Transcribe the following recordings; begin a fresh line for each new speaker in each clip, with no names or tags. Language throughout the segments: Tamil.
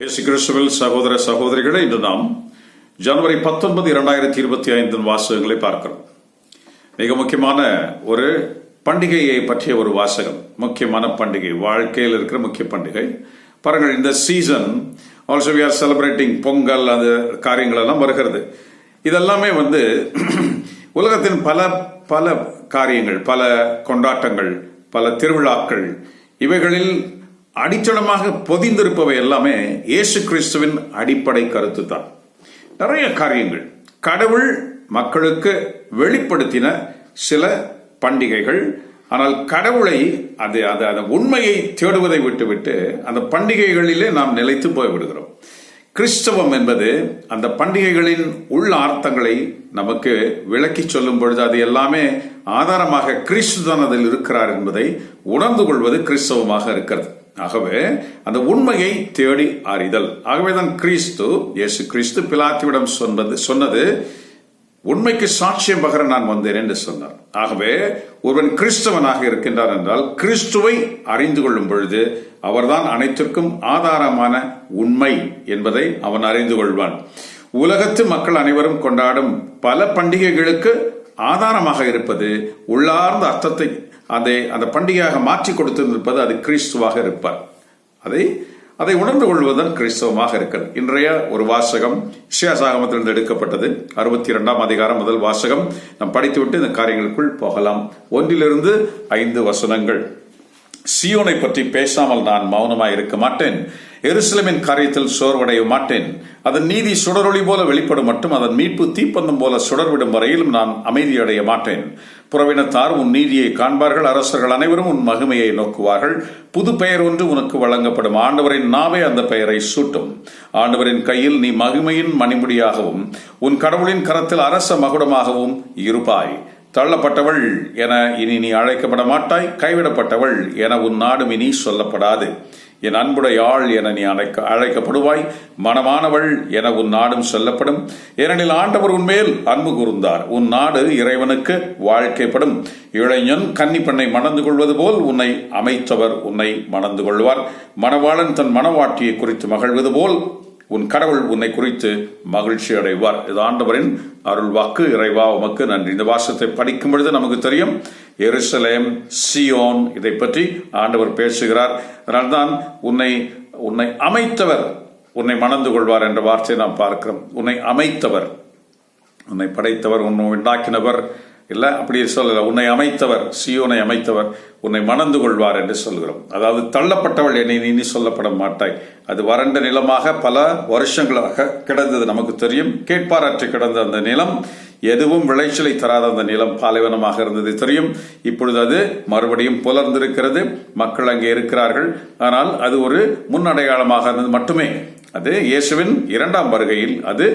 இயேசு கிறிஸ்துவில் சகோதர சகோதரிகளே இன்று நாம் ஜனவரி பத்தொன்பது இரண்டாயிரத்தி இருபத்தி ஐந்தின் வாசகங்களை பார்க்கிறோம். மிக முக்கியமான ஒரு பண்டிகையை பற்றிய ஒரு வாசகம். முக்கியமான பண்டிகை. வாழ்க்கையில் இருக்கிற முக்கிய பண்டிகை. பாருங்கள் இந்த season also we are celebrating Pongal அந்த காரியங்கள் எல்லாம் வருகிறது. இதெல்லாமே வந்து உலகத்தின் பல பல காரியங்கள் பல கொண்டாட்டங்கள் பல திருவிழாக்கள் இவைகளில் அடித்தளமாக பொதிந்திருப்பவை எல்லாமே இயேசு கிறிஸ்துவின் அடிப்படை கருத்து தான் நிறைய காரியங்கள் கடவுள் மக்களுக்கு வெளிப்படுத்தின சில பண்டிகைகள். ஆனால் கடவுளை அது அது அந்த உண்மையை தேடுவதை விட்டுவிட்டு அந்த பண்டிகைகளிலே நாம் நிலைத்து போய்விடுகிறோம். கிறிஸ்தவம் என்பது அந்த பண்டிகைகளின் உள்ள அர்த்தங்களை நமக்கு விளக்கி சொல்லும் பொழுது அது எல்லாமே ஆதாரமாக கிறிஸ்து தான் அதில் இருக்கிறார் என்பதை உணர்ந்து கொள்வது கிறிஸ்தவமாக இருக்கிறது. ஆகவே அந்த உண்மையை தேடி அறிதல். ஆகவேதான் கிறிஸ்து இயேசு கிறிஸ்து பிலாத்திவிடம் சொன்னது சொன்னது உண்மைக்கு சாட்சியம் பகர நான் வந்தேன் என்று சொன்னார். ஆகவே ஒருவன் கிறிஸ்தவனாக இருக்கின்றார் என்றால் கிறிஸ்துவை அறிந்து கொள்ளும் பொழுது அவர்தான் அனைத்திற்கும் ஆதாரமான உண்மை என்பதை அவன் அறிந்து கொள்வான். உலகத்து மக்கள் அனைவரும் கொண்டாடும் பல பண்டிகைகளுக்கு ஆதாரமாக இருப்பது உள்ளார்ந்த அர்த்தத்தை அதை அந்த பண்டிகையாக மாற்றி கொடுத்திருப்பது அது கிறிஸ்துவாக இருப்பார். அதை அதை உணர்ந்து கொள்வதுதான் கிறிஸ்தவமாக இருக்கிறது. இன்றைய ஒரு வாசகம் இஷியாசாகமத்திலிருந்து எடுக்கப்பட்டது. அறுபத்தி இரண்டாம் அதிகாரம் முதல் வாசகம். நாம் படித்துவிட்டு இந்த காரியங்களுக்குள் போகலாம். ஒன்றிலிருந்து ஐந்து வசனங்கள். சியோனை பற்றி பேசாமல் நான் மௌனமாக இருக்க மாட்டேன். எருசலமின் காரியத்தில் சோர்வடைய மாட்டேன். அதன் நீதி சுடரொளி போல வெளிப்படும் மட்டும் அதன் மீட்பு தீப்பந்தம் போல சுடர்விடும் வரையிலும் நான் அமைதியடைய மாட்டேன். புறவினத்தார் உன் நீதியை காண்பார்கள் அரசர்கள் அனைவரும் உன் மகிமையை நோக்குவார்கள். புது பெயர் ஒன்று உனக்கு வழங்கப்படும். ஆண்டவரின் நாவே அந்த பெயரை சூட்டும். ஆண்டவரின் கையில் நீ மகிமையின் மணிமுடியாகவும் உன் கடவுளின் கரத்தில் அரச மகுடமாகவும் இருப்பாய். தள்ளப்பட்டவள் என இனி நீ அழைக்கப்பட மாட்டாய் கைவிடப்பட்டவள் என உன் நாடும் இனி சொல்லப்படாது. என் அன்புடைய ஆள் என நீ அழைக்க அழைக்கப்படுவாய் மனமானவள் என உன் நாடும் சொல்லப்படும். ஏனெனில் ஆண்டவர் உன்மேல் அன்பு கூர்ந்தார். உன் நாடு இறைவனுக்கு வாழ்க்கைப்படும். இளைஞன் கன்னி பெண்ணை மணந்து கொள்வது போல் உன்னை அமைத்தவர் உன்னை மணந்து கொள்வார். மணவாளன் தன் மணவாட்டியை குறித்து மகிழ்வது போல் உன் கடவுள் உன்னை குறித்து மகிழ்ச்சி அடைவார். இது ஆண்டவரின் அருள் வாக்கு இறைவா உமக்கு நன்றி. இந்த வாசத்தை படிக்கும் பொழுது நமக்கு தெரியும் எருசலேம் சியோன் இதை பற்றி ஆண்டவர் பேசுகிறார். அதனால்தான் உன்னை உன்னை அமைத்தவர் உன்னை மணந்து கொள்வார் என்ற வார்த்தையை நாம் பார்க்கிறோம். உன்னை அமைத்தவர் உன்னை படைத்தவர் உன்னை உண்டாக்கினவர் இல்லை அப்படி சொல்லல. உன்னை அமைத்தவர் சியோனை அமைத்தவர் உன்னை மணந்து கொள்வார் என்று சொல்கிறோம். அதாவது தள்ளப்பட்டவள் என்னை நீ சொல்லப்பட மாட்டாய். அது வறண்ட நிலமாக பல வருஷங்களாக கிடந்தது நமக்கு தெரியும். கேட்பாராற்று கிடந்த அந்த நிலம் எதுவும் விளைச்சலை தராத அந்த நிலம் பாலைவனமாக இருந்தது தெரியும். இப்பொழுது அது மறுபடியும் புலர்ந்திருக்கிறது. மக்கள் அங்கே இருக்கிறார்கள். ஆனால் அது ஒரு முன்னடையாளமாக இருந்தது. மட்டுமே. அது இயேசுவின் இரண்டாம் வருகையில் அது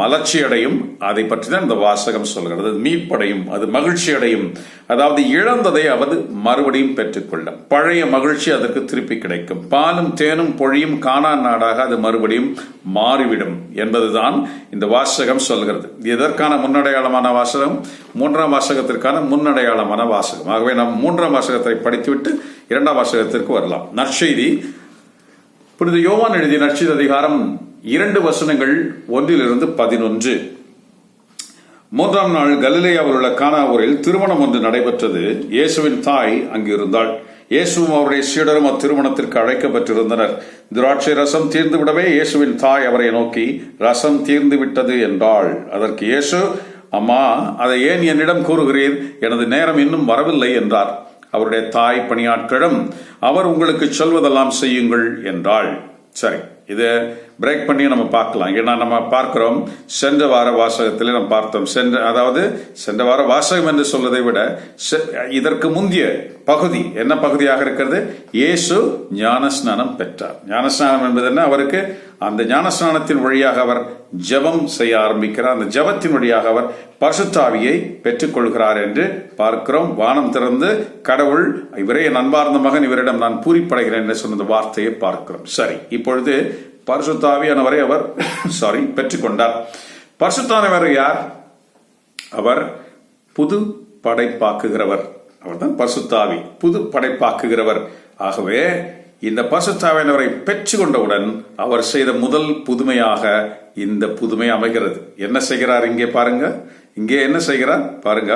மலர்ச்சி அடையும் அதை பற்றி தான் இந்த வாசகம் சொல்கிறது. மீட்படையும் அது மகிழ்ச்சி அடையும் அதாவது இழந்ததை அவது மறுபடியும் பெற்றுக்கொள்ளும். பழைய மகிழ்ச்சி அதற்கு திருப்பி கிடைக்கும். பாலும் தேனும் பொழியும் காணா நாடாக அது மறுபடியும் மாறிவிடும் என்பதுதான் இந்த வாசகம் சொல்கிறது. எதற்கான முன்னடையாளமான வாசகம்? மூன்றாம் வாசகத்திற்கான முன்னடையாளமான வாசகம். ஆகவே நாம் மூன்றாம் வாசகத்தை படித்துவிட்டு இரண்டாம் வாசகத்திற்கு வரலாம். நற்செய்தி புனித யோவான் எழுதிய நட்சித அதிகாரம் இரண்டு வசனங்கள் ஒன்றிலிருந்து பதினொன்று. மூன்றாம் நாள் கலிலேயாவில் உள்ள கானாவூரில் திருமணம் ஒன்று நடைபெற்றது. இயேசுவின் தாய் அங்கு இருந்தாள் இயேசுவும் அவருடைய சீடரும் அத்திருமணத்திற்கு அழைக்கப்பட்டிருந்தனர். திராட்சை ரசம் தீர்ந்துவிடவே இயேசுவின் தாய் அவரை நோக்கி ரசம் தீர்ந்து விட்டது என்றாள். அதற்கு இயேசு அம்மா அதை ஏன் என்னிடம் கூறுகிறீர்? எனது நேரம் இன்னும் வரவில்லை என்றார். அவருடைய தாய் பணியாட்களும் அவர் உங்களுக்கு சொல்வதெல்லாம் செய்யுங்கள் என்றாள். சரி இது பிரேக் பண்ணி நம்ம பார்க்கலாம். ஏன்னா நம்ம பார்க்கிறோம் சென்ற வார வாசகத்தில் நம்ம பார்த்தோம். சென்ற அதாவது சென்ற வார வாசகம் என்று சொல்வதை விட இதற்கு முந்தைய பகுதி என்ன பகுதியாக இருக்கிறது? இயேசு ஞானஸ்நானம் பெற்றார். ஞானஸ்நானம் என்பது என்ன? அவருக்கு அந்த ஞானஸ்நானத்தின் வழியாக அவர் ஜபம் செய்ய ஆரம்பிக்கிறார். அந்த ஜபத்தின் வழியாக அவர் பசுத்தாவியை பெற்றுக்கொள்கிறார் என்று பார்க்கிறோம். வானம் திறந்து கடவுள் இவரே என் அன்பார்ந்த மகன் இவரிடம் நான் பூரிப்படைகிறேன் என்று சொன்ன வார்த்தையை பார்க்கிறோம். சரி இப்பொழுது பரிசுத்தாவியானவரை அவர் சாரி பெற்றுக்கொண்டார். பரிசுத்தானவர் யார்? அவர் புது படைப்பாக்குகிறவர். அவர்தான் பசுத்தாவி புது படைப்பாக்குகிறவர். ஆகவே இந்த பசுத்தாவியானவரை பெற்றுக்கொண்டவுடன் அவர் செய்த முதல் புதுமையாக இந்த புதுமை அமைகிறது. என்ன செய்கிறார் இங்கே பாருங்க. இங்கே என்ன செய்கிறார்? பாருங்க.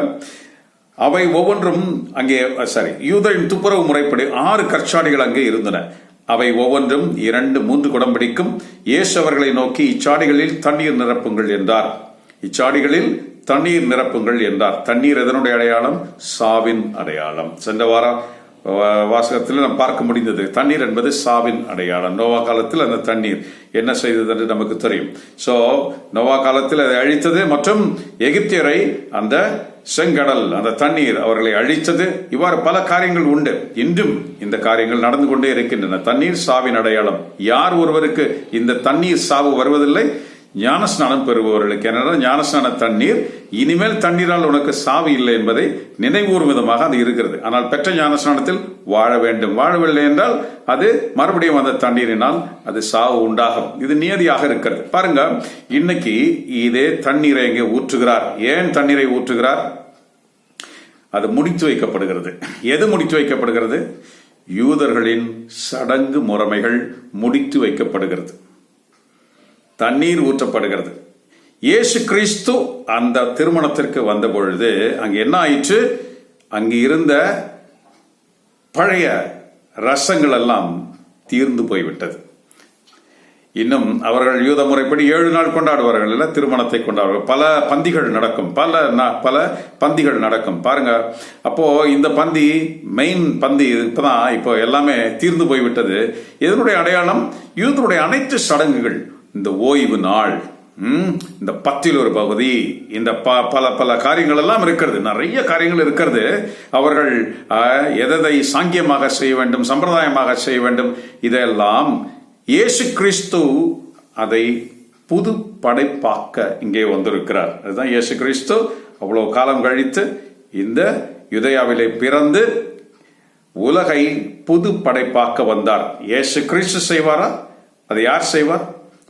அவை ஒவ்வொன்றும் அங்கே சாரி யூதரின் துப்புரவு முறைப்படி ஆறு கற்சாடிகள் அங்கே இருந்தன. அவை ஒவ்வொன்றும் இரண்டு மூன்று குடம்பிடிக்கும் இயேசு அவர்களை நோக்கி இச்சாடிகளில் தண்ணீர் நிரப்புங்கள் என்றார். இச்சாடிகளில் தண்ணீர் நிரப்புங்கள் என்றார். தண்ணீர் எதனுடைய அடையாளம்? சாவின் அடையாளம். சென்ற வாரம் வாசகத்தில் நாம் பார்க்க முடிந்தது. தண்ணீர் என்பது சாவின் அடையாளம். நோவா காலத்தில் அந்த தண்ணீர் என்ன செய்தது என்று நமக்கு தெரியும். ஸோ நோவா காலத்தில் அதை அழித்தது மற்றும் எகிப்தியரை அந்த செங்கடல் அந்த தண்ணீர் அவர்களை அழித்தது. இவ்வாறு பல காரியங்கள் உண்டு. இன்றும் இந்த காரியங்கள் நடந்து கொண்டே இருக்கின்றன. தண்ணீர் சாவின் அடையாளம். யார் ஒருவருக்கு இந்த தண்ணீர் சாவு வருவதில்லை? ஞானஸ்நானம் பெறுபவர்களுக்கு ஏனென்றால் ஞானஸ்நான தண்ணீர் இனிமேல் தண்ணீரால் உனக்கு சாவு இல்லை என்பதை நினைவூறும் விதமாக அது இருக்கிறது. ஆனால் பெற்ற ஞானஸ்நானத்தில் வாழ வேண்டும். வாழவில்லை என்றால் அது மறுபடியும் அந்த தண்ணீரினால் அது சாவு உண்டாகும். இது நியதியாக இருக்கிறது. பாருங்க இன்னைக்கு இதே தண்ணீரை இங்கே ஊற்றுகிறார். ஏன் தண்ணீரை ஊற்றுகிறார்? அது முடித்து வைக்கப்படுகிறது. எது முடித்து வைக்கப்படுகிறது? யூதர்களின் சடங்கு முறைமைகள் முடித்து வைக்கப்படுகிறது. தண்ணீர் ஊற்றப்படுகிறது. இயேசு கிறிஸ்து அந்த திருமணத்திற்கு வந்த பொழுது அங்கே என்ன ஆயிற்று? அங்கு இருந்த பழைய ரசங்கள் எல்லாம் தீர்ந்து போய்விட்டது. இன்னும் அவர்கள் யூத முறைப்படி ஏழு நாள் கொண்டாடுவார்கள். இல்லை திருமணத்தை கொண்டாடுவார்கள். பல பந்திகள் நடக்கும். பல பல பந்திகள் நடக்கும். பாருங்க அப்போ இந்த பந்தி மெயின் பந்தி இப்பதான் இப்போ எல்லாமே தீர்ந்து போய்விட்டது. இதனுடைய அடையாளம் யூதனுடைய அனைத்து சடங்குகள். இந்த ஓய்வு நாள் ம், இந்த பத்தில் ஒரு பகுதி இந்த ப- பல பல காரியங்கள் எல்லாம் இருக்கிறது. நிறைய காரியங்கள் இருக்கிறது. அவர்கள் எதை சாங்கியமாக செய்ய வேண்டும் சம்பிரதாயமாக செய்ய வேண்டும் இதெல்லாம் இயேசு கிறிஸ்து அதை புது படைப்பாக்க இங்கே வந்திருக்கிறார். அதுதான் இயேசு கிறிஸ்து அவ்வளோ காலம் கழித்து இந்த யுதயாவிலே பிறந்து உலகை புது படைப்பாக்க வந்தார். இயேசு கிறிஸ்து செய்வாரா? அதை யார் செய்வார்?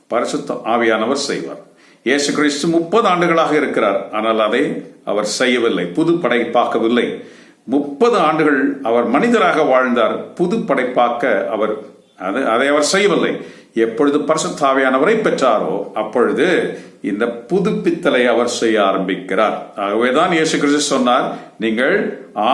பரிசுத்த ஆவியானவர் செய்வார். இயேசு கிறிஸ்து முப்பது ஆண்டுகளாக இருக்கிறார். ஆனால் அதை அவர் செய்யவில்லை. புது படைப்பாக்கவில்லை. முப்பது ஆண்டுகள் அவர் மனிதராக வாழ்ந்தார். புது படைப்பாக்க அவர் அது அதை அவர் செய்யவில்லை. எப்பொழுது பரிசுத்தாவியானவரை பெற்றாரோ அப்பொழுது இந்த புதுப்பித்தலை அவர் செய்ய ஆரம்பிக்கிறார். ஆகவேதான் இயேசு கிறிஸ்து சொன்னார் நீங்கள்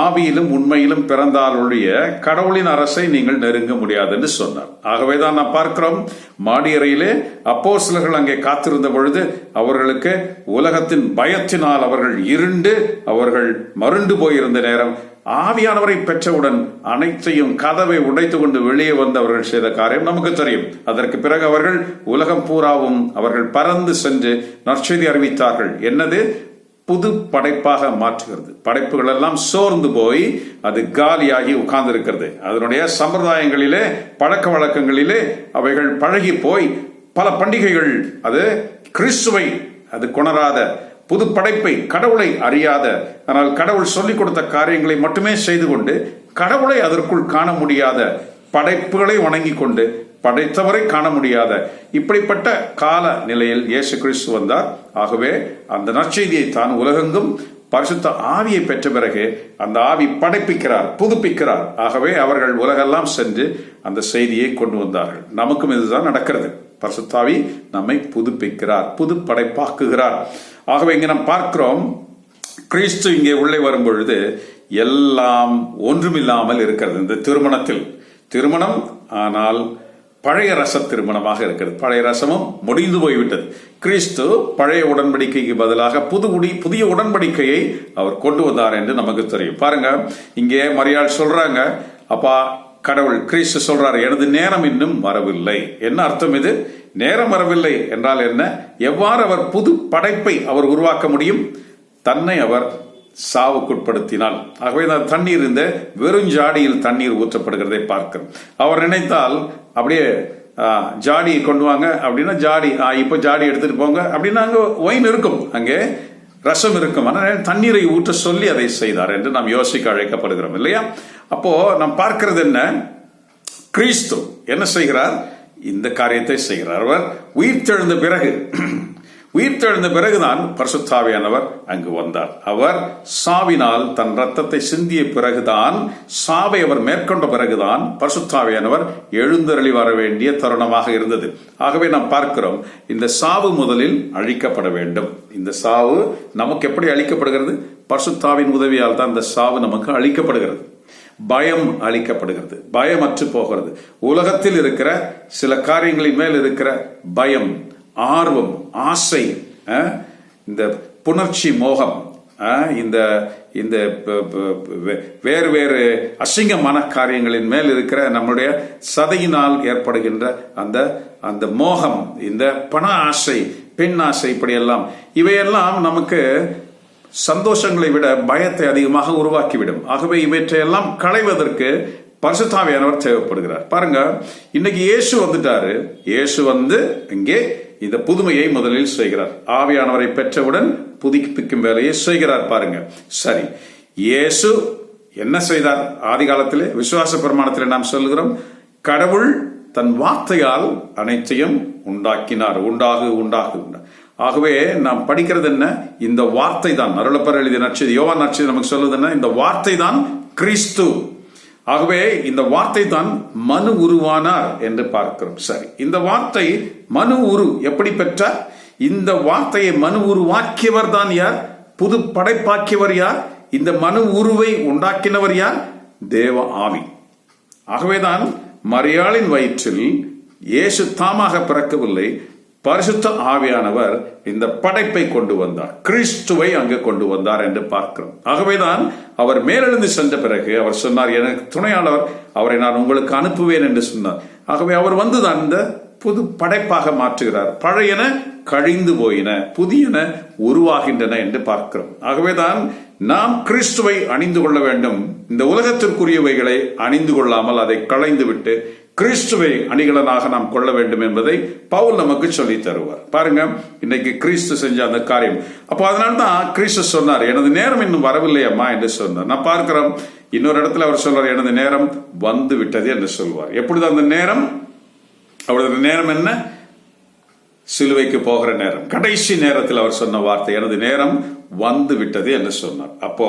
ஆவியிலும் உண்மையிலும் பிறந்தால் ஒழிய கடவுளின் அரசை நீங்கள் நெருங்க முடியாது என்று சொன்னார். ஆகவேதான் நாம் பார்க்கிறோம் மாடியறையிலே அப்போ அங்கே காத்திருந்த பொழுது அவர்களுக்கு உலகத்தின் பயத்தினால் அவர்கள் இருண்டு அவர்கள் மருண்டு போயிருந்த நேரம் ஆவியானவரை பெற்றவுடன் அனைத்தையும் கதவை உடைத்து கொண்டு வெளியே வந்தவர்கள் செய்த காரியம் நமக்கு தெரியும். அதற்கு பிறகு அவர்கள் உலகம் பூராவும் அவர்கள் பறந்து சென்று நற்செய்தி அறிவித்தார்கள். என்னது? புது படைப்பாக மாற்றுகிறது. படைப்புகள் எல்லாம் சோர்ந்து போய் அது காலியாகி உட்கார்ந்து இருக்கிறது அதனுடைய சம்பிரதாயங்களிலே பழக்க வழக்கங்களிலே அவைகள் பழகி போய் பல பண்டிகைகள் அது கிறிஸ்துவை அது கொணராத புது படைப்பை கடவுளை அறியாத ஆனால் கடவுள் சொல்லிக் கொடுத்த காரியங்களை மட்டுமே செய்து கொண்டு கடவுளை அதற்குள் காண முடியாத படைப்புகளை வணங்கி கொண்டு படைத்தவரை காண முடியாத இப்படிப்பட்ட கால நிலையில் இயேசு கிறிஸ்து வந்தார். ஆகவே அந்த நற்செய்தியை தான் உலகெங்கும் பரிசுத்த ஆவியை பெற்ற பிறகு அந்த ஆவி படைப்பிக்கிறார் புதுப்பிக்கிறார். ஆகவே அவர்கள் உலகெல்லாம் சென்று அந்த செய்தியை கொண்டு வந்தார்கள். நமக்கும் இதுதான் நடக்கிறது. பரசுத்தாவி நம்மை புதுப்பிக்கிறார் புது படைப்பாக்குகிறார் ஆகவே இங்கே நாம் பார்க்கிறோம் கிறிஸ்து இங்கே உள்ளே வரும் பொழுது எல்லாம் ஒன்றுமில்லாமல் இருக்கிறது. இந்த திருமணத்தில் திருமணம் ஆனால் பழைய ரச திருமணமாக இருக்கிறது. பழைய ரசமும் முடிந்து போய்விட்டது. கிறிஸ்து பழைய உடன்படிக்கைக்கு பதிலாக புது உடி புதிய உடன்படிக்கையை அவர் கொண்டு வந்தார் என்று நமக்கு தெரியும். பாருங்க இங்கே மரியாள் சொல்றாங்க அப்பா கடவுள் கிறிஸ்து சொல்றார் எனது நேரம் இன்னும் வரவில்லை. என்ன அர்த்தம் இது? நேரம் வரவில்லை என்றால் என்ன? எவ்வாறு அவர் புது படைப்பை அவர் உருவாக்க முடியும்? தன்னை அவர் சாவுக்குட்படுத்தினால். ஆகவே அந்த தண்ணீர் இந்த வெறுஞ்சாடியில் தண்ணீர் ஊற்றப்படுகிறதை பார்க்கிறோம். அவர் நினைத்தால் அப்படியே ஜாடியை கொண்டு வாங்க அப்படின்னா ஜாடி ஆ, இப்போ ஜாடி எடுத்துட்டு போங்க அப்படின்னா அங்கே ஒயின் இருக்கும். அங்கே ரசம் இருக்கும். ஆனால் தண்ணீரை ஊற்ற சொல்லி அதை செய்தார் என்று நாம் யோசிக்க அழைக்கப்படுகிறோம் இல்லையா? அப்போ நாம் பார்க்கிறது என்ன? கிறிஸ்து என்ன செய்கிறார்? இந்த காரியத்தை செய்கிறார். அவர் உயிர் தெழுந்த பிறகு உயிர்த்தெழுந்த பிறகுதான் பரிசுத்தாவியானவர் அங்கு வந்தார். அவர் சாவினால் தன் ரத்தத்தை சிந்திய பிறகுதான் சாவை அவர் மேற்கொண்ட பிறகுதான் பரிசுத்தாவியானவர் எழுந்தருளி வர வேண்டிய தருணமாக இருந்தது. ஆகவே நாம் பார்க்கிறோம் இந்த சாவு முதலில் அழிக்கப்பட வேண்டும். இந்த சாவு நமக்கு எப்படி அளிக்கப்படுகிறது பரிசுத்தாவின் உதவியால் தான் இந்த சாவு நமக்கு அளிக்கப்படுகிறது பயம் அளிக்கப்படுகிறது பயமற்று போகிறது. உலகத்தில் இருக்கிற சில காரியங்களின் மேல் இருக்கிற பயம் ஆர்வம் ஆசை இந்த புணர்ச்சி மோகம் இந்த இந்த வேறு வேறு அசிங்கமான காரியங்களின் மேல் இருக்கிற நம்முடைய சதையினால் ஏற்படுகின்ற அந்த அந்த மோகம் இந்த பண ஆசை பெண் ஆசை இப்படியெல்லாம் இவையெல்லாம் நமக்கு சந்தோஷங்களை விட பயத்தை அதிகமாக உருவாக்கிவிடும். ஆகவே இவற்றையெல்லாம் களைவதற்கு பரிசுத்தாவியானவர் தேவைப்படுகிறார். பாருங்க இன்னைக்கு இயேசு வந்துட்டாரு. இயேசு வந்து இங்கே இந்த புதுமையை முதலில் செய்கிறார். ஆவியானவரை பெற்றவுடன் புதுப்பிக்கும் வேலையை செய்கிறார் பாருங்க. சரி. இயேசு என்ன செய்தார்? ஆதி காலத்திலே விசுவாச பிரமாணத்தில் நாம் சொல்லுகிறோம் கடவுள் தன் வார்த்தையால் அனைத்தையும் உண்டாக்கினார். உண்டாகு உண்டாகு. ஆகவே நாம் படிக்கிறது என்ன? இந்த வார்த்தை தான் அருளப்பர் எழுதிய நட்சதி யோவா நட்சதி நமக்கு சொல்லுது என்ன? இந்த வார்த்தை தான் கிறிஸ்து. ஆகவே இந்த வார்த்தை தான் மனு உருவானார் என்று பார்க்கிறோம். சரி இந்த வார்த்தை மனு உரு எப்படி பெற்றார்? இந்த வார்த்தையை மனு உருவாக்கியவர் தான் யார்? புது படைப்பாக்கியவர் யார்? இந்த மனு உருவை உண்டாக்கினவர் யார்? தேவ ஆவி. ஆகவேதான் மரியாளின் வயிற்றில் இயேசு தாமாக பிறக்கவில்லை பரிசுத்த ஆவியானவர் இந்த படைப்பை கொண்டு வந்தார். கிறிஸ்துவை அங்கு கொண்டு வந்தார் என்று பார்க்கிறோம். ஆகவேதான் அவர் மேலெழுந்து சென்ற பிறகு அவர் சொன்னார் எனக்கு துணையாளர் அவரை நான் உங்களுக்கு அனுப்புவேன் என்று சொன்னார். ஆகவே அவர் வந்துதான் இந்த புது படைப்பாக மாற்றுகிறார். பழையன கழிந்து போயின புதியன உருவாகின்றன என்று பார்க்கிறோம். ஆகவேதான் நாம் கிறிஸ்துவை அணிந்து கொள்ள வேண்டும். இந்த உலகத்திற்குரியவைகளை அணிந்து கொள்ளாமல் அதை களைந்து விட்டு கிறிஸ்துவை அணிகலனாக நாம் கொள்ள வேண்டும் என்பதை பவுல் நமக்கு சொல்லி தருவார். பாருங்க இன்னைக்கு கிறிஸ்து செஞ்ச அந்த காரியம். அப்போ அதனால தான் கிறிஸ்து சொன்னார் எனது நேரம் இன்னும் வரவில்லையம்மா என்று சொன்னார். நான் பார்க்கிறோம் இன்னொரு இடத்துல அவர் சொல்றார் எனது நேரம் வந்து விட்டது என்று சொல்வார். எப்பொழுது அந்த நேரம்? அவரது நேரம் என்ன? சிலுவைக்கு போகிற நேரம். கடைசி நேரத்தில் அவர் சொன்ன வார்த்தை எனது நேரம் வந்து விட்டது என்று சொன்னார். அப்போ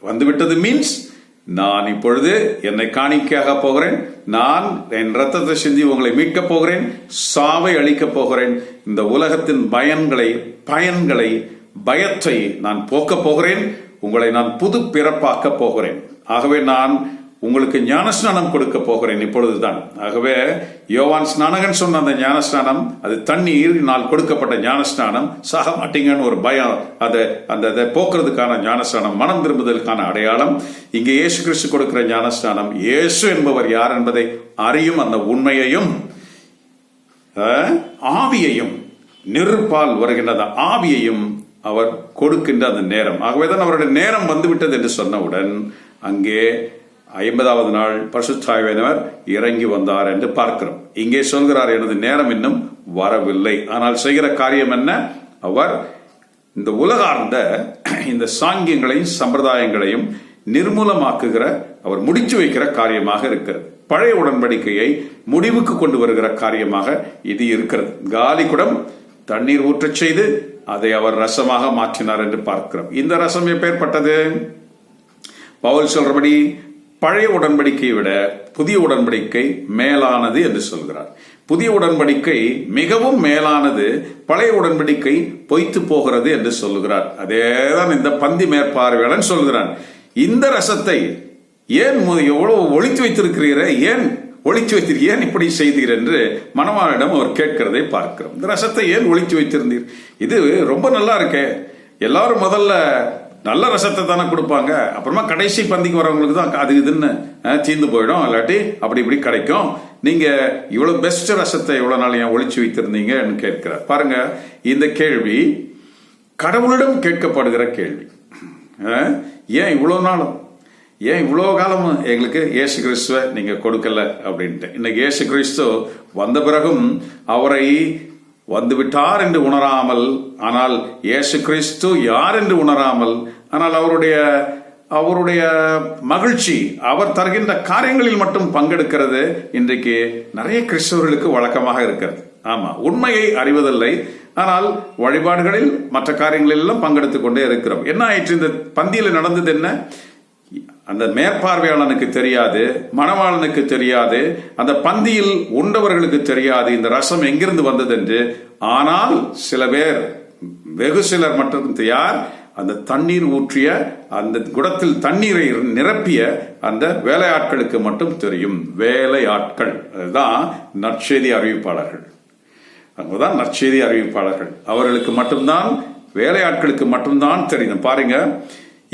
வந்து விட்டது மீன்ஸ் நான் இப்பொழுது என்னை காணிக்கையாக போகிறேன். நான் என் ரத்தத்தை சிந்தி உங்களை மீட்கப் போகிறேன். சாவை அழிக்கப் போகிறேன். இந்த உலகத்தின் பயன்களை பயன்களை பயத்தை நான் போக்கப் போகிறேன். உங்களை நான் புது பிறப்பாக்கப் போகிறேன். ஆகவே நான் உங்களுக்கு ஞானஸ்நானம் கொடுக்க போகிறேன் இப்பொழுதுதான். ஆகவே யோவான் ஸ்நானகன் சொன்ன அந்த ஞானஸ்நானம் அது தண்ணீரினால் கொடுக்கப்பட்ட ஞானஸ்நானம். சாக மாட்டீங்கன்னு ஒரு பயம் அதை அந்த அதை போக்குறதுக்கான ஞானஸ்நானம் மனம் திரும்புதலுக்கான அடையாளம். இங்கே இயேசு கிறிஸ்து கொடுக்கிற ஞானஸ்நானம் இயேசு என்பவர் யார் என்பதை அறியும் அந்த உண்மையையும் ஆவியையும் நெருப்பால் வருகின்ற அந்த ஆவியையும் அவர் கொடுக்கின்ற அந்த நேரம். ஆகவேதான் அவருடைய நேரம் வந்துவிட்டது என்று சொன்னவுடன் அங்கே ஐம்பதாவது நாள் பரிசுத்தாய்வினர் இறங்கி வந்தார் என்று பார்க்கிறோம். இங்கே சொல்கிறார் எனது நேரம் இன்னும் வரவில்லை. ஆனால் செய்கிற காரியம் என்ன? அவர் இந்த உலகார்ந்த இந்த சாங்கியங்களையும் சம்பிரதாயங்களையும் நிர்மூலமாக்குகிற அவர் முடிச்சு வைக்கிற காரியமாக இருக்கிறது. பழைய உடன்படிக்கையை முடிவுக்கு கொண்டு வருகிற காரியமாக இது இருக்கிறது. காலி குடம் தண்ணீர் ஊற்றச் செய்து அதை அவர் ரசமாக மாற்றினார் என்று பார்க்கிறோம். இந்த ரசம் எப்பேற்பட்டது? பவுல் சொல்றபடி பழைய உடன்படிக்கையை விட புதிய உடன்படிக்கை மேலானது என்று சொல்கிறார். புதிய உடன்படிக்கை மிகவும் மேலானது பழைய உடன்படிக்கை பொய்த்து போகிறது என்று சொல்லுகிறார் அதேதான் இந்த பந்தி மேற்பார்வையாளன் சொல்கிறான். இந்த ரசத்தை ஏன் மு- எவ்வளவு ஒழித்து வைத்திருக்கிறீர? ஏன் ஒழித்து வைத்தீர்? ஏன் இப்படி செய்தீர் என்று மணவாளிடம் அவர் கேட்கிறதை பார்க்கிறோம். இந்த ரசத்தை ஏன் ஒழித்து வைத்திருந்தீர்? இது ரொம்ப நல்லா இருக்கே. எல்லாரும் முதல்ல நல்ல ரசத்தை தானே கொடுப்பாங்க. அப்புறமா கடைசி பந்திக்கு வரவங்களுக்கு தான் அது இதுன்னு தீர்ந்து போயிடும். இல்லாட்டி அப்படி இப்படி கிடைக்கும். நீங்க இவ்வளவு பெஸ்ட் ரசத்தை இவ்வளவு நாள் ஏன் ஒழிச்சு வைத்திருந்தீங்கன்னு கேட்கிறார். பாருங்க இந்த கேள்வி கடவுளிடம் கேட்கப்படுகிற கேள்வி. ஏன் இவ்வளவு நாளும்? ஏன் இவ்வளோ காலம் எங்களுக்கு ஏசு கிறிஸ்துவ நீங்கள் கொடுக்கல அப்படின்ட்டு. இன்னைக்கு ஏசு கிறிஸ்து வந்த பிறகும் அவரை வந்துவிட்டார் என்று உணராமல் ஆனால் இயேசு கிறிஸ்து யார் என்று உணராமல் ஆனால் அவருடைய அவருடைய மகிழ்ச்சி அவர் தருகின்ற காரியங்களில் மட்டும் பங்கெடுக்கிறது இன்றைக்கு நிறைய கிறிஸ்தவர்களுக்கு வழக்கமாக இருக்கிறது. ஆமா உண்மையை அறிவதில்லை ஆனால் வழிபாடுகளில் மற்ற காரியங்களில் எல்லாம் பங்கெடுத்துக் கொண்டே இருக்கிறோம். என்ன ஆயிற்று இந்த பந்தியில் நடந்தது என்ன? அந்த மேற்பார்வையாளனுக்கு தெரியாது மணவாளனுக்கு தெரியாது அந்த பந்தியில் உண்டவர்களுக்கு தெரியாது இந்த ரசம் எங்கிருந்து வந்தது என்று. ஆனால் சில பேர் வெகு சிலர் மட்டும் யார் அந்த தண்ணீர் ஊற்றிய அந்த குடத்தில் தண்ணீரை நிரப்பிய அந்த வேலையாட்களுக்கு மட்டும் தெரியும். வேலையாட்கள். அதுதான் நற்செய்தி அறிவிப்பாளர்கள். அங்கதான் நற்செய்தி அறிவிப்பாளர்கள். அவர்களுக்கு மட்டும்தான் வேலையாட்களுக்கு மட்டும்தான் தெரியும். பாருங்க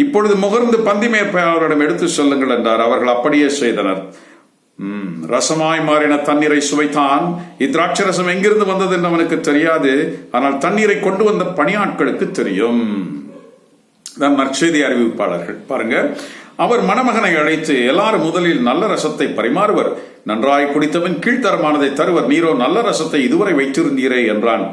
இப்பொழுது முகர்ந்து பந்தி மேற்பாளரிடம் எடுத்து சொல்லுங்கள் என்றார். அவர்கள் அப்படியே செய்தனர். ரசமாய் மாறின தண்ணீரை சுவைத்தான். இத்திராட்சை ரசம் எங்கிருந்து வந்தது என்று அவனுக்கு தெரியாது. ஆனால் தண்ணீரை கொண்டு வந்த பணியாட்களுக்கு தெரியும். தான் நற்செய்தி அறிவிப்பாளர்கள் பாருங்க. அவர் மணமகனை அழைத்து எல்லாரும் முதலில் நல்ல ரசத்தை பரிமாறுவர். நன்றாய் குடித்தவன் கீழ்த்தரமானதை தருவர். நீரோ நல்ல ரசத்தை இதுவரை வைத்திருந்தீரே என்றான்.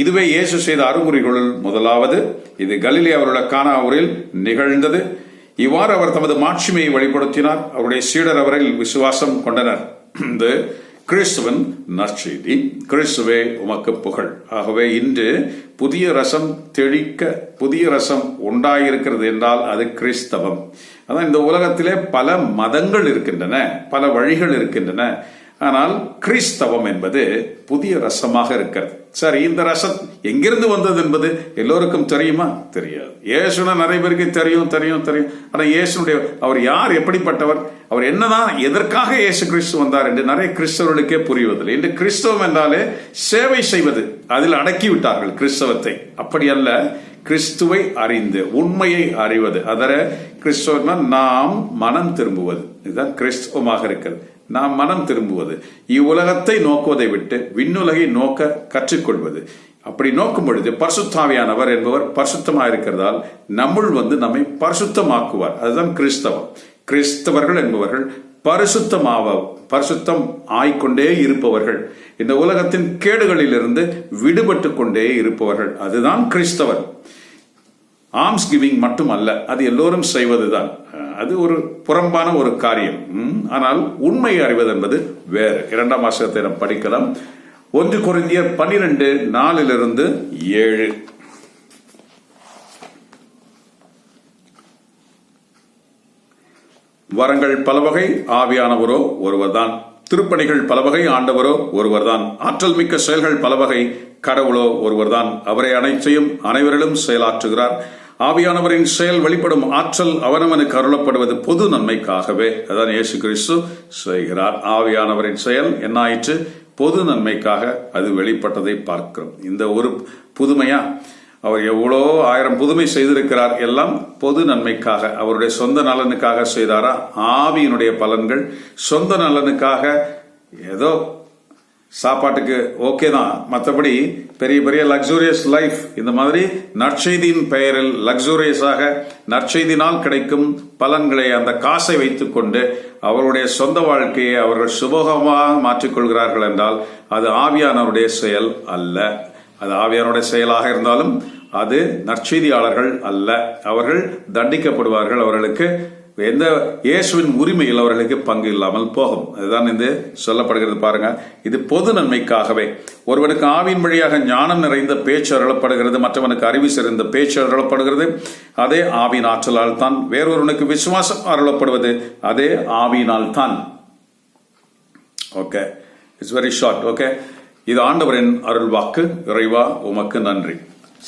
இதுவே இயேசு செய்த அறிகுறிகளுள் முதலாவது. இது கலிலே அவருடைய கானாவூரில் நிகழ்ந்தது. இவ்வாறு அவர் தமது மாட்சிமையை வெளிப்படுத்தினார். அவருடைய சீடர் அவரில் விசுவாசம் கொண்டனர். இது கிறிஸ்துவன் நற்செய்தி. கிறிஸ்துவே உமக்கு புகழ். ஆகவே இன்று புதிய ரசம் தெளிக்க புதிய ரசம் உண்டாயிருக்கிறது என்றால் அது கிறிஸ்தவம். அதான் இந்த உலகத்திலே பல மதங்கள் இருக்கின்றன பல வழிகள் இருக்கின்றன. ஆனால் கிறிஸ்தவம் என்பது புதிய ரசமாக இருக்கிறது. சரி இந்த ரசம் எங்கிருந்து வந்தது என்பது எல்லோருக்கும் தெரியுமா? தெரியாது. இயேசுனா நிறைய பேருக்கு தெரியும் தெரியும் தெரியும். ஆனால் இயேசுனுடைய அவர் யார் எப்படிப்பட்டவர்? அவர் என்னதான் எதற்காக இயேசு கிறிஸ்து வந்தார் என்று நிறைய கிறிஸ்தவர்களுக்கே புரிவதில்லை. இன்று கிறிஸ்தவம் என்றாலே சேவை செய்வது அதில் அடக்கி விட்டார்கள் கிறிஸ்தவத்தை. அப்படி அல்ல கிறிஸ்துவை அறிந்து உண்மையை அறிவது. அதர கிறிஸ்தவர்னா நாம் மனம் திரும்புவது. இதுதான் கிறிஸ்தவமாக இருக்கிறது. நாம் மனம் திரும்புவது. இவ்வுலகத்தை நோக்குவதை விட்டு விண்ணுலகை நோக்க கற்றுக்கொள்வது. அப்படி நோக்கும் பொழுது பரிசுத்தாவியானவர் என்பவர் பரிசுத்தமாக இருக்கிறதால் நம்முள் வந்து நம்மை பரிசுத்தமாக்குவார். அதுதான் கிறிஸ்தவம். கிறிஸ்தவர்கள் என்பவர்கள் பரிசுத்தமாவ பரிசுத்தம் ஆய்கொண்டே இருப்பவர்கள். இந்த உலகத்தின் கேடுகளிலிருந்து விடுபட்டு கொண்டே இருப்பவர்கள். அதுதான் கிறிஸ்தவர். ஆர்ம்ஸ் கிவிங் மட்டும் அல்ல அது எல்லோரும் செய்வதுதான். அது ஒரு புறம்பான ஒரு காரியம். ம், ஆனால் உண்மை அறிவது என்பது வேறு. இரண்டாம் வாசகத்தை நாம் படிக்கலாம். ஒன்று குறைந்தியர் பனிரெண்டு நாலிலிருந்து ஏழு. வரங்கள் பலவகை ஆவியானவரோ ஒருவர்தான். திருப்பணிகள் பலவகை ஆண்டவரோ ஒருவர்தான். ஆற்றல் மிக்க செயல்கள் பலவகை கடவுளோ ஒருவர்தான். அவரை அனைத்தையும் அனைவரிலும் செயலாற்றுகிறார். ஆவியானவரின் செயல் வெளிப்படும் ஆற்றல் அவனவனுக்கு அருளப்படுவது பொது நன்மைக்காகவே அதான் இயேசு கிறிஸ்து செய்கிறார். ஆவியானவரின் செயல் என்னாயிற்று? பொது நன்மைக்காக அது வெளிப்பட்டதை பார்க்கிறோம். இந்த ஒரு புதுமையா? அவர் எவ்வளோ ஆயிரம் புதுமை செய்திருக்கிறார் எல்லாம் பொது நன்மைக்காக. அவருடைய சொந்த நலனுக்காக செய்தாரா? ஆவியினுடைய பலன்கள் சொந்த நலனுக்காக ஏதோ சாப்பாட்டுக்கு ஓகே தான். மற்றபடி பெரிய பெரிய லக்ஸூரியஸ் லைஃப் இந்த மாதிரி நற்செய்தியின் பெயரில் லக்ஸூரியஸாக நற்செய்தினால் கிடைக்கும் பலன்களை அந்த காசை வைத்துக்கொண்டு அவருடைய சொந்த வாழ்க்கையை அவர்கள் சுபோகமாக மாற்றிக்கொள்கிறார்கள் என்றால் அது ஆவியானவருடைய செயல் அல்ல. அது ஆவியானுடைய செயலாக இருந்தாலும் அது நற்செய்தியாளர்கள் அல்ல. அவர்கள் தண்டிக்கப்படுவார்கள். அவர்களுக்கு எந்த இயேசுவின் உரிமையில் அவர்களுக்கு பங்கு இல்லாமல் போகும். அதுதான் இந்த சொல்லப்படுகிறது பாருங்க. இது பொது நன்மைக்காகவே. ஒருவனுக்கு ஆவியின் வழியாக ஞானம் நிறைந்த பேச்சு அருளப்படுகிறது. மற்றவனுக்கு அறிவு சிறந்த பேச்சு அருளப்படுகிறது. அதே ஆவியின் ஆற்றலால் தான் வேறொருவனுக்கு விசுவாசம் அருளப்படுவது. அதே ஆவியினால் தான் okay it's very short okay இது ஆண்டவரின் அருள் வாக்கு இறைவா உமக்கு நன்றி.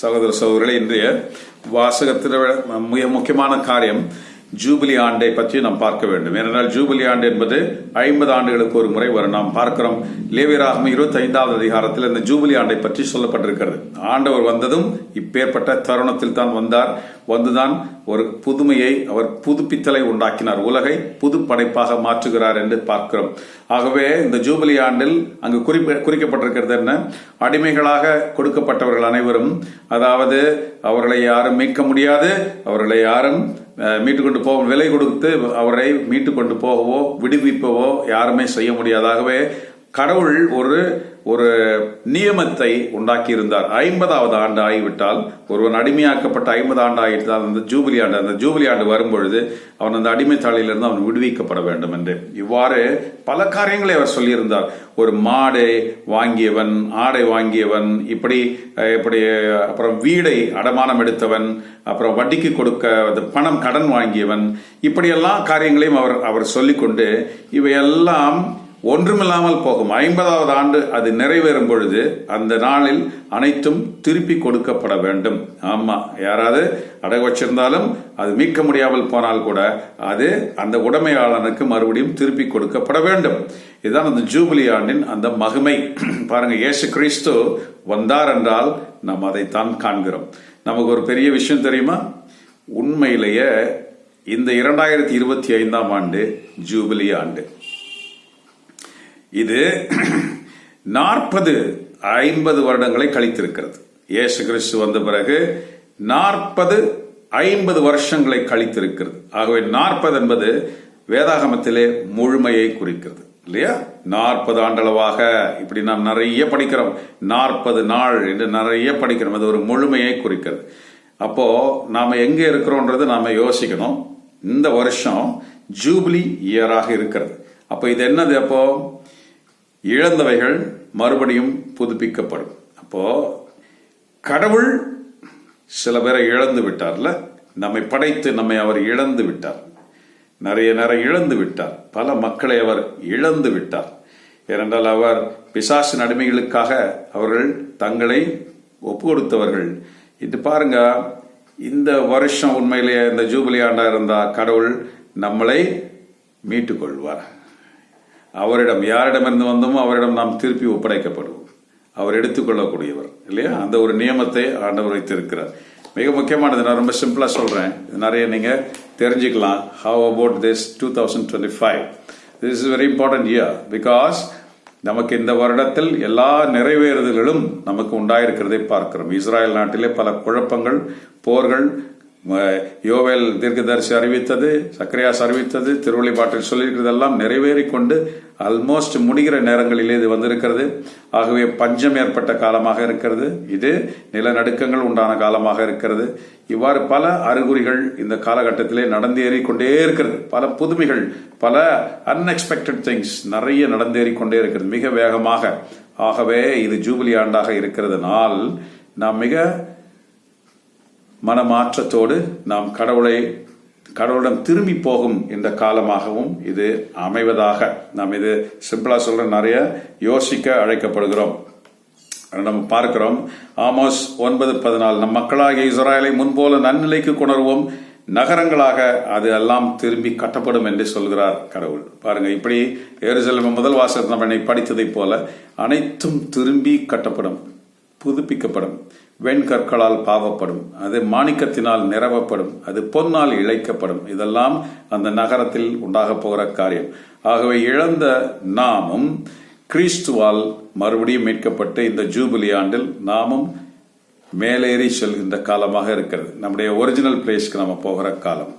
சகோதர சகோதரர்களே இன்றைய வாசகத்தில் மிக முக்கியமான காரியம் ஜூபிலி ஆண்டை பற்றி நாம் பார்க்க வேண்டும். ஏனென்றால் ஜூபிலி ஆண்டு என்பது ஐம்பது ஆண்டுகளுக்கு ஒரு முறை வரும் நாம் பார்க்கிறோம். லேவியராகும் இருபத்தி ஐந்தாவது அதிகாரத்தில் இந்த ஜூபிலி ஆண்டை பற்றி சொல்லப்பட்டிருக்கிறது. ஆண்டவர் வந்ததும் இப்பேற்பட்ட தருணத்தில் தான் வந்தார். வந்துதான் ஒரு புதுமையை அவர் புதுப்பித்தலை உண்டாக்கினார். உலகை புது படைப்பாக மாற்றுகிறார் என்று பார்க்கிறோம். ஆகவே இந்த ஜூபிலி ஆண்டில் அங்கு குறிப்ப குறிக்கப்பட்டிருக்கிறது என்ன? அடிமைகளாக கொடுக்கப்பட்டவர்கள் அனைவரும் அதாவது அவர்களை யாரும் மீட்க முடியாது அவர்களை யாரும் மீட்டு கொண்டு போக விலை கொடுத்து அவரை மீட்டு கொண்டு போகவோ விடுவிப்பவோ யாருமே செய்ய முடியாதாகவே கடவுள் ஒரு ஒரு நியமத்தை உண்டாக்கியிருந்தார். ஐம்பதாவது ஆண்டு ஆகிவிட்டால் ஒருவன் அடிமையாக்கப்பட்ட ஐம்பது ஆண்டு ஆகிவிட்டால் அந்த ஜூபிலி ஆண்டு. அந்த ஜூபிலி ஆண்டு வரும்பொழுது அவன் அந்த அடிமைத்தாளிலிருந்து அவன் விடுவிக்கப்பட வேண்டும் என்று. இவ்வாறு பல காரியங்களை அவர் சொல்லியிருந்தார். ஒரு மாடை வாங்கியவன் ஆடை வாங்கியவன் இப்படி இப்படி அப்புறம் வீடை அடமானம் எடுத்தவன் அப்புறம் வட்டிக்கு கொடுக்க பணம் கடன் வாங்கியவன் இப்படியெல்லாம் காரியங்களையும் அவர் அவர் சொல்லிக்கொண்டு இவையெல்லாம் ஒன்றுமில்லாமல் போகும். ஐம்பதாவது ஆண்டு அது நிறைவேறும் பொழுது அந்த நாளில் அனைத்தும் திருப்பி கொடுக்கப்பட வேண்டும். ஆமா யாராவது அடகு வச்சிருந்தாலும் அது மீட்க முடியாமல் போனால் கூட அது அந்த உடைமையாளனுக்கு மறுபடியும் திருப்பி கொடுக்கப்பட வேண்டும். இதுதான் அந்த ஜூபிலி ஆண்டின் அந்த மகிமை. பாருங்க இயேசு கிறிஸ்து வந்தார் என்றால் நாம் அதைத்தான் காண்கிறோம். நமக்கு ஒரு பெரிய விஷயம் தெரியுமா? உண்மையிலேயே இந்த இரண்டாயிரத்தி இருபத்தி ஐந்தாம் ஆண்டு ஜூபிலி ஆண்டு. இது நாற்பது ஐம்பது வருடங்களை கழித்திருக்கிறது. இயேசு கிறிஸ்து வந்த பிறகு நாற்பது ஐம்பது வருஷங்களை கழித்திருக்கிறது. ஆகவே நாற்பது என்பது வேதாகமத்திலே முழுமையை குறிக்கிறது. இல்லையா? நாற்பது ஆண்டளவாக இப்படி நாம் நிறைய படிக்கிறோம். நாற்பது நாள் என்று நிறைய படிக்கிறோம். அது ஒரு முழுமையை குறிக்கிறது. அப்போ நாம எங்க இருக்கிறோன்றது நாம யோசிக்கணும். இந்த வருஷம் ஜூப்ளி இயராக இருக்கிறது. அப்போ இது என்னது அப்போ? இழந்தவைகள் மறுபடியும் புதுப்பிக்கப்படும். அப்போ கடவுள் சில பேரை இழந்து விட்டார்ல? நம்மை படைத்து நம்மை அவர் இழந்து விட்டார். நிறைய நேரம் இழந்து விட்டார். பல மக்களை அவர் இழந்து விட்டார். ஏனென்றால் அவர் பிசாசு அடிமைகளுக்காக அவர்கள் தங்களை ஒப்பு கொடுத்தவர்கள் இது பாருங்க இந்த வருஷம் உண்மையிலேயே இந்த ஜூபிலி ஆண்டா இருந்தா கடவுள் நம்மளை மீட்டுக் கொள்வார் அவரிடம் யாரிடமிருந்து வந்தோமோ அவரிடம் நாம் திருப்பி ஒப்படைக்கப்படுவோம். அவர் எடுத்துக்கொள்ளக்கூடியவர் இல்லையா? அந்த ஒரு நியமத்தை ஆண்டவர் வைத்திருக்கிறார். மிக முக்கியமானது நான் ரொம்ப சிம்பிளாக சொல்கிறேன் இது நிறைய நீங்கள் தெரிஞ்சுக்கலாம். How about this two thousand twenty five this is very important year because நமக்கு இந்த வருடத்தில் எல்லா நிறைவேறுதல்களும் நமக்கு உண்டாயிருக்கிறதை பார்க்கிறோம். இஸ்ராயல் நாட்டிலே பல குழப்பங்கள் போர்கள் யோவேல் தீர்க்கதரிசி அறிவித்தது சக்கரையாஸ் அறிவித்தது திருவள்ளிப்பாட்டில் சொல்லியிருக்கிறதெல்லாம் நிறைவேறி கொண்டு ஆல்மோஸ்ட் முடிகிற நேரங்களிலே இது வந்திருக்கிறது. ஆகவே பஞ்சம் ஏற்பட்ட காலமாக இருக்கிறது. இது நிலநடுக்கங்கள் உண்டான காலமாக இருக்கிறது. இவ்வாறு பல அறிகுறிகள் இந்த காலகட்டத்திலே நடந்தேறி கொண்டே இருக்கிறது. பல புதுமைகள் பல அன்எக்ஸ்பெக்டட் திங்ஸ் நிறைய நடந்தேறி கொண்டே இருக்கிறது. மிக வேகமாக. ஆகவே இது ஜூபிலி ஆண்டாக இருக்கிறதுனால் நாம் மிக மனமாற்றத்தோடு நாம் கடவுளை கடவுளிடம் திரும்பி போகும் இந்த காலமாகவும் இது அமைவதாக நாம் இது சிம்பிளா சொல்ற நிறைய யோசிக்க அழைக்கப்படுகிறோம். நம்ம பார்க்கிறோம். ஆமோஸ் ஒன்பது பதினாலு. நம் மக்களாகிய இஸ்ராயலை முன்போல நன்னிலைக்கு கொணர்வோம். நகரங்களாக அது எல்லாம் திரும்பி கட்டப்படும் என்று சொல்கிறார் கடவுள். பாருங்க இப்படி எருசலேம் முதல் வாசகத்தை நம்ம படித்ததைப் போல அனைத்தும் திரும்பி கட்டப்படும் புதுப்பிக்கப்படும். வெண்கற்களால் பாவப்படும் அது மாணிக்கத்தினால் நிரவப்படும் அது பொன்னால் இழைக்கப்படும். இதெல்லாம் அந்த நகரத்தில் உண்டாக போகிற காரியம். ஆகவே இழந்த நாமும் கிறிஸ்துவால் மறுபடியும் மீட்கப்பட்டு இந்த ஜூபிலி ஆண்டில் நாமும் மேலேறி செல்கின்ற காலமாக இருக்கிறது. நம்முடைய ஒரிஜினல் பிளேஸ்க்கு நம்ம போகிற காலம்.